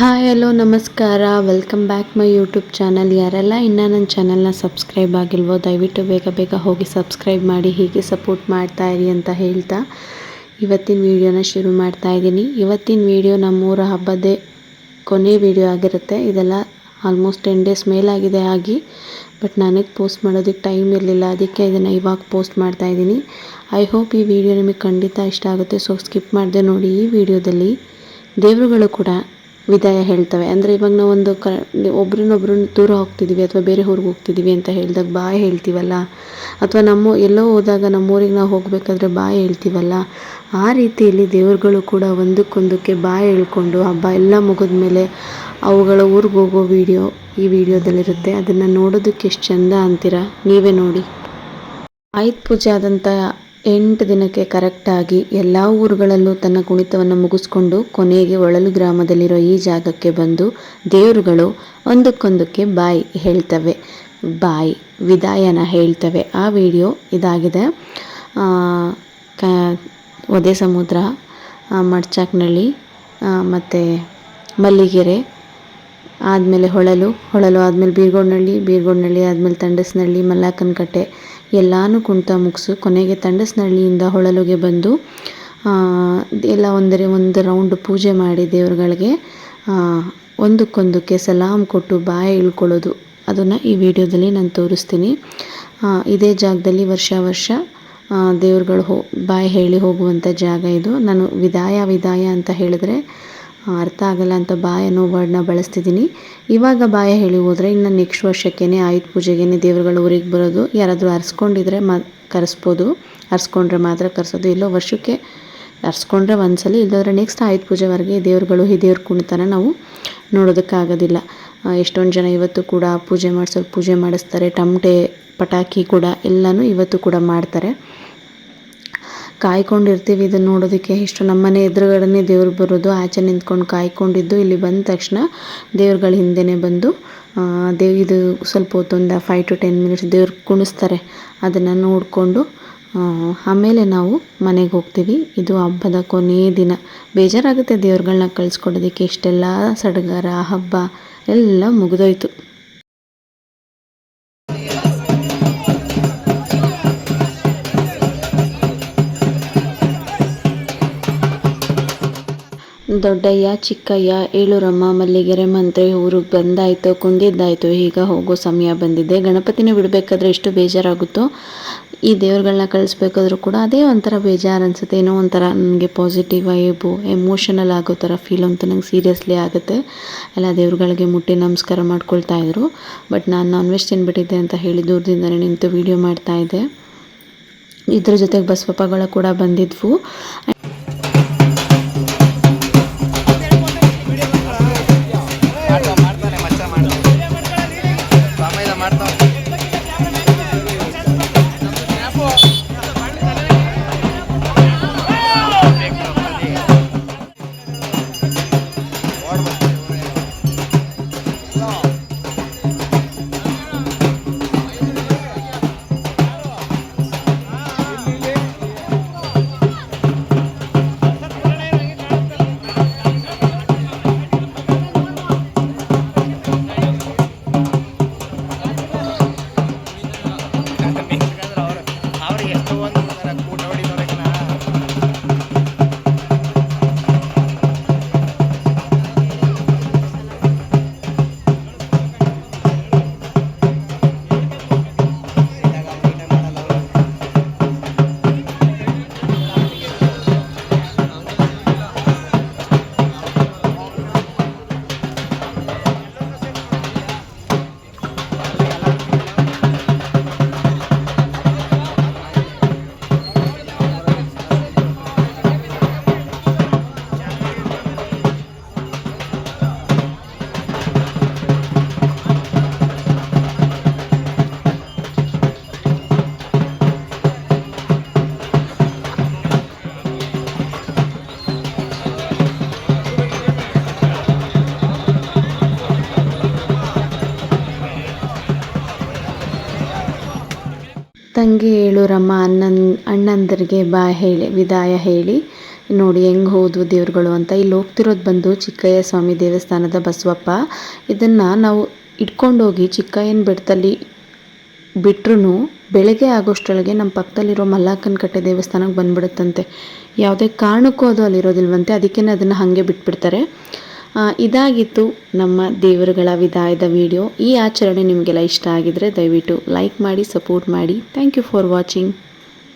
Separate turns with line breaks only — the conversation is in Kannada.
ಹಾಯ್, ಹಲೋ, ನಮಸ್ಕಾರ. Welcome back my YouTube channel ಯಾರೆಲ್ಲ ಇನ್ನೂ ನನ್ನ ಚಾನಲ್ನ ಸಬ್ಸ್ಕ್ರೈಬ್ ಆಗಿಲ್ವೋ, ದಯವಿಟ್ಟು ಬೇಗ ಬೇಗ ಹೋಗಿ ಸಬ್ಸ್ಕ್ರೈಬ್ ಮಾಡಿ, ಹೀಗೆ ಸಪೋರ್ಟ್ ಮಾಡ್ತಾ ಇರಿ ಅಂತ ಹೇಳ್ತಾ ಇವತ್ತಿನ ವೀಡಿಯೋನ ಶುರು ಮಾಡ್ತಾ ಇದ್ದೀನಿ. ಇವತ್ತಿನ ವೀಡಿಯೋ ನಮ್ಮೂರ ಹಬ್ಬದೇ ಕೊನೆ ವೀಡಿಯೋ ಆಗಿರುತ್ತೆ. ಇದೆಲ್ಲ ಆಲ್ಮೋಸ್ಟ್ ಟೆನ್ ಡೇಸ್ ಮೇಲಾಗಿದೆ ಆಗಿ ಬಟ್ ನನಗೆ ಪೋಸ್ಟ್ ಮಾಡೋದಕ್ಕೆ ಟೈಮ್ ಇರಲಿಲ್ಲ. ಅದಕ್ಕೆ ಇದನ್ನು ಇವಾಗ ಪೋಸ್ಟ್ ಮಾಡ್ತಾ ಇದ್ದೀನಿ. ಐ ಹೋಪ್ ಈ ವಿಡಿಯೋ ನಿಮಗೆ ಖಂಡಿತ ಇಷ್ಟ ಆಗುತ್ತೆ. ಸೊ ಸ್ಕಿಪ್ ಮಾಡಿದೆ ನೋಡಿ ಈ ವಿಡಿಯೋದಲ್ಲಿ ದೇವರುಗಳು ಕೂಡ ವಿದಾಯ ಹೇಳ್ತವೆ. ಅಂದರೆ ಇವಾಗ ನಾವು ಒಂದು ಕ, ಒಬ್ರನ್ನೊಬ್ರು ದೂರ ಹೋಗ್ತಿದ್ದೀವಿ ಅಥವಾ ಬೇರೆ ಊರಿಗೆ ಹೋಗ್ತಿದ್ದೀವಿ ಅಂತ ಹೇಳಿದಾಗ ಬಾಯ್ ಹೇಳ್ತೀವಲ್ಲ? ಅಥವಾ ನಮ್ಮ ಎಲ್ಲೋ ಹೋದಾಗ ನಮ್ಮೂರಿಗೆ ನಾವು ಹೋಗಬೇಕಾದ್ರೆ ಬಾಯ್ ಹೇಳ್ತೀವಲ್ಲ? ಆ ರೀತಿಯಲ್ಲಿ ದೇವರುಗಳು ಕೂಡ ಒಂದಕ್ಕೊಂದಕ್ಕೆ ಬಾಯ್ ಹೇಳ್ಕೊಂಡು ಹಬ್ಬ ಎಲ್ಲ ಮುಗಿದ ಮೇಲೆ ಅವುಗಳ ಊರಿಗೆ ಹೋಗೋ ವಿಡಿಯೋ ಈ ವಿಡಿಯೋದಲ್ಲಿರುತ್ತೆ. ಅದನ್ನು ನೋಡೋದಕ್ಕೆ ಎಷ್ಟು ಚೆಂದ ಅಂತೀರಾ? ನೀವೇ ನೋಡಿ. ಆಯುಧ ಪೂಜೆ ಆದಂಥ ಎಂಟು ದಿನಕ್ಕೆ ಕರೆಕ್ಟಾಗಿ ಎಲ್ಲ ಊರುಗಳಲ್ಲೂ ತನ್ನ ಕುಣಿತವನ್ನು ಮುಗಿಸ್ಕೊಂಡು ಕೊನೆಗೆ ಒಳಲು ಗ್ರಾಮದಲ್ಲಿರೋ ಈ ಜಾಗಕ್ಕೆ ಬಂದು ದೇವರುಗಳು ಒಂದಕ್ಕೊಂದಕ್ಕೆ ಬಾಯ್ ಹೇಳ್ತವೆ, ಬಾಯ್ ವಿದಾಯನ ಹೇಳ್ತವೆ. ಆ ವಿಡಿಯೋ ಇದಾಗಿದೆ. ಕ, ಒದೆ ಸಮುದ್ರ ಮಡ್ಚಾಕ್ನಳ್ಳಿ ಮತ್ತು ಮಲ್ಲಿಗೆರೆ ಆದಮೇಲೆ ಹೊಳಲು ಹೊಳಲು ಆದಮೇಲೆ ಬೀರ್ಗೋಡ್ನಳ್ಳಿ ಬೀರ್ಗೋಡ್ನಳ್ಳಿ ಆದಮೇಲೆ ತಂಡಸ್ನಳ್ಳಿ, ಮಲ್ಲಾಕನಕಟ್ಟೆ ಎಲ್ಲಾನು ಕುಣಿತ ಮುಗಿಸು. ಕೊನೆಗೆ ತಂಡಸ್ನಳ್ಳಿಯಿಂದ ಹೊಳಲುಗೆ ಬಂದು ಎಲ್ಲ ಒಂದರೆ ಒಂದು ರೌಂಡ್ ಪೂಜೆ ಮಾಡಿ ದೇವ್ರುಗಳಿಗೆ ಒಂದಕ್ಕೊಂದಕ್ಕೆ ಸಲಾಮ್ ಕೊಟ್ಟು ಬಾಯಿ ಇಳ್ಕೊಳ್ಳೋದು. ಅದನ್ನು ಈ ವಿಡಿಯೋದಲ್ಲಿ ನಾನು ತೋರಿಸ್ತೀನಿ. ಇದೇ ಜಾಗದಲ್ಲಿ ವರ್ಷ ವರ್ಷ ದೇವ್ರುಗಳು ಹೋ, ಬಾಯಿ ಹೇಳಿ ಹೋಗುವಂಥ ಜಾಗ ಇದು. ನಾನು ವಿದಾಯ ವಿದಾಯ ಅಂತ ಹೇಳಿದ್ರೆ ಅರ್ಥ ಆಗಲ್ಲ ಅಂತ ಬಾಯ ಅನ್ನೋ ವರ್ಡ್ನ ಬಳಸ್ತಿದ್ದೀನಿ. ಇವಾಗ ಬಾಯ ಹೇಳಿ ಹೋದರೆ ಇನ್ನು ನೆಕ್ಸ್ಟ್ ವರ್ಷಕ್ಕೇ ಆಯುಧ ಪೂಜೆಗೆ ದೇವರುಗಳು ಊರಿಗೆ ಬರೋದು. ಯಾರಾದರೂ ಅರ್ಸ್ಕೊಂಡಿದ್ರೆ ಮ, ಕರೆಸ್ಬೋದು. ಅರ್ಸ್ಕೊಂಡ್ರೆ ಮಾತ್ರ ಕರೆಸೋದು. ಇಲ್ಲೋ ವರ್ಷಕ್ಕೆ ಅರ್ಸ್ಕೊಂಡ್ರೆ ಒಂದ್ಸಲ ಇಲ್ಲದ್ರೆ ನೆಕ್ಸ್ಟ್ ಆಯುಧ ಪೂಜೆವರೆಗೆ ದೇವ್ರುಗಳು ಈ ದೇವ್ರ ಕುಣಿತನ ನಾವು ನೋಡೋದಕ್ಕಾಗೋದಿಲ್ಲ. ಎಷ್ಟೊಂದು ಜನ ಇವತ್ತು ಕೂಡ ಪೂಜೆ ಮಾಡಿಸೋರು ಪೂಜೆ ಮಾಡಿಸ್ತಾರೆ. ಟಮಟೆ, ಪಟಾಕಿ ಕೂಡ ಎಲ್ಲನೂ ಇವತ್ತು ಕೂಡ ಮಾಡ್ತಾರೆ. ಕಾಯ್ಕೊಂಡಿರ್ತೀವಿ. ಇದನ್ನ ನೋಡೋದಕ್ಕೆ ಎಷ್ಟು ನಮ್ಮನೆ ಎದುರುಗಡೆನೇ ದೇವ್ರು ಬರೋದು. ಆಚೆ ನಿಂತ್ಕೊಂಡು ಕಾಯ್ಕೊಂಡಿದ್ದು. ಇಲ್ಲಿ ಬಂದ ತಕ್ಷಣ ದೇವ್ರುಗಳ ಹಿಂದೆನೆ ಬಂದು ದೇವ್, ಇದು ಸ್ವಲ್ಪ ಹೊತ್ತೊಂದು ಫೈವ್ ಟು ಟೆನ್ ಮಿನಿಟ್ಸ್ ದೇವ್ರು ಕುಣಿಸ್ತಾರೆ. ಅದನ್ನು ನೋಡಿಕೊಂಡು ಆಮೇಲೆ ನಾವು ಮನೆಗೆ ಹೋಗ್ತೀವಿ. ಇದು ಹಬ್ಬದ ಕೊನೆಯ ದಿನ. ಬೇಜಾರಾಗುತ್ತೆ ದೇವ್ರುಗಳನ್ನ ಕಳಿಸ್ಕೊಡೋದಕ್ಕೆ. ಇಷ್ಟೆಲ್ಲ ಸಡಗರ, ಹಬ್ಬ ಎಲ್ಲ ಮುಗಿದೋಯ್ತು. ದೊಡ್ಡಯ್ಯ, ಚಿಕ್ಕಯ್ಯ, ಏಳೂರಮ್ಮ, ಮಲ್ಲಿಗೆರೆ, ಮಂತ್ರಿ ಊರಿಗೆ ಬಂದಾಯಿತು, ಕುಂದಿದ್ದಾಯಿತು. ಈಗ ಹೋಗೋ ಸಮಯ ಬಂದಿದೆ. ಗಣಪತಿನ ಬಿಡಬೇಕಾದ್ರೆ ಎಷ್ಟು ಬೇಜಾರಾಗುತ್ತೋ, ಈ ದೇವ್ರುಗಳನ್ನ ಕಳಿಸ್ಬೇಕಾದ್ರೂ ಕೂಡ ಅದೇ ಒಂಥರ ಬೇಜಾರು ಅನಿಸುತ್ತೆ. ಏನೋ ಒಂಥರ ನನಗೆ ಪಾಸಿಟಿವ್ ವೈಬು ಎಮೋಷನಲ್ ಆಗೋ ಥರ ಫೀಲ್ ಅಂತ ನಂಗೆ ಸೀರಿಯಸ್ಲಿ ಆಗುತ್ತೆ. ಎಲ್ಲ ದೇವ್ರುಗಳಿಗೆ ಮುಟ್ಟಿ ನಮಸ್ಕಾರ ಮಾಡ್ಕೊಳ್ತಾ ಇದ್ರು. ಬಟ್ ನಾನು ನಾನ್ ವೆಜ್ ತಿನ್ಬಿಟ್ಟಿದ್ದೆ ಅಂತ ಹೇಳಿ ದೂರದಿಂದಲೇ ನಿಂತು ವೀಡಿಯೋ ಮಾಡ್ತಾಯಿದ್ದೆ ಇದ್ರ ಜೊತೆಗೆ ಬಸವಪ್ಪಗಳು ಕೂಡ ಬಂದಿದ್ವು. ತಂಗಿ ಏಳೂರಮ್ಮ ಅಣ್ಣನ, ಅಣ್ಣಂದರಿಗೆ ಬಾ ಹೇಳಿ, ವಿದಾಯ ಹೇಳಿ. ನೋಡಿ, ಹೆಂಗೆ ಹೋದ್ವು ದೇವ್ರುಗಳು ಅಂತ. ಇಲ್ಲಿ ಹೋಗ್ತಿರೋದು ಬಂದು ಚಿಕ್ಕಯ್ಯ ಸ್ವಾಮಿ ದೇವಸ್ಥಾನದ ಬಸವಪ್ಪ. ಇದನ್ನು ನಾವು ಇಟ್ಕೊಂಡೋಗಿ ಚಿಕ್ಕಯ್ಯನ ಬೆಟ್ಟದಲ್ಲಿ ಬಿಟ್ರೂ ಬೆಳಗ್ಗೆ ಆಗೋಷ್ಟರೊಳಗೆ ನಮ್ಮ ಪಕ್ಕದಲ್ಲಿರೋ ಮಲ್ಲಾಕನ ಕಟ್ಟೆ ದೇವಸ್ಥಾನಕ್ಕೆ ಬಂದ್ಬಿಡುತ್ತಂತೆ. ಯಾವುದೇ ಕಾರಣಕ್ಕೂ ಅದು ಅಲ್ಲಿರೋದಿಲ್ವಂತೆ. ಅದಕ್ಕೇ ಅದನ್ನು ಹಾಗೆ ಬಿಟ್ಬಿಡ್ತಾರೆ. ಇದಾಗಿತ್ತು ನಮ್ಮ ದೇವರುಗಳ ವಿದಾಯದ ವಿಡಿಯೋ. ಈ ಆಚರಣೆ ನಿಮಗೆಲ್ಲ ಇಷ್ಟ ಆಗಿದ್ರೆ ದಯವಿಟ್ಟು ಲೈಕ್ ಮಾಡಿ ಸಪೋರ್ಟ್ ಮಾಡಿ. Thank you for watching